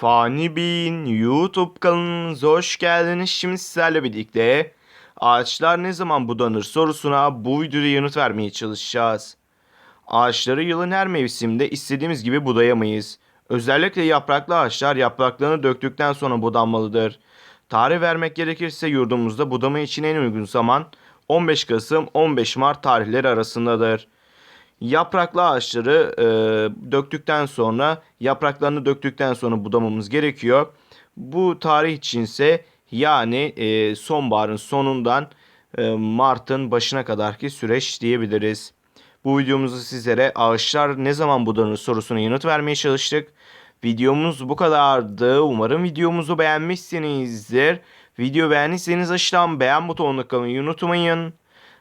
Fani Bey'in YouTube kanalınıza hoş geldiniz. Şimdi sizlerle birlikte ağaçlar ne zaman budanır sorusuna bu videoda yanıt vermeye çalışacağız. Ağaçları yılın her mevsiminde istediğimiz gibi budayamayız. Özellikle yapraklı ağaçlar yapraklarını döktükten sonra budanmalıdır. Tarih vermek gerekirse yurdumuzda budama için en uygun zaman 15 Kasım 15 Mart tarihleri arasındadır. Yapraklı ağaçları e, döktükten sonra yapraklarını döktükten sonra budamamız gerekiyor. Bu tarih içinse yani e, sonbaharın sonundan e, Mart'ın başına kadarki süreç diyebiliriz. Bu videomuzda sizlere ağaçlar ne zaman budanır sorusuna yanıt vermeye çalıştık. Videomuz bu kadardı. Umarım videomuzu beğenmişsinizdir. Video beğendiyseniz aşağıdan beğen butonuna tıklamayı unutmayın.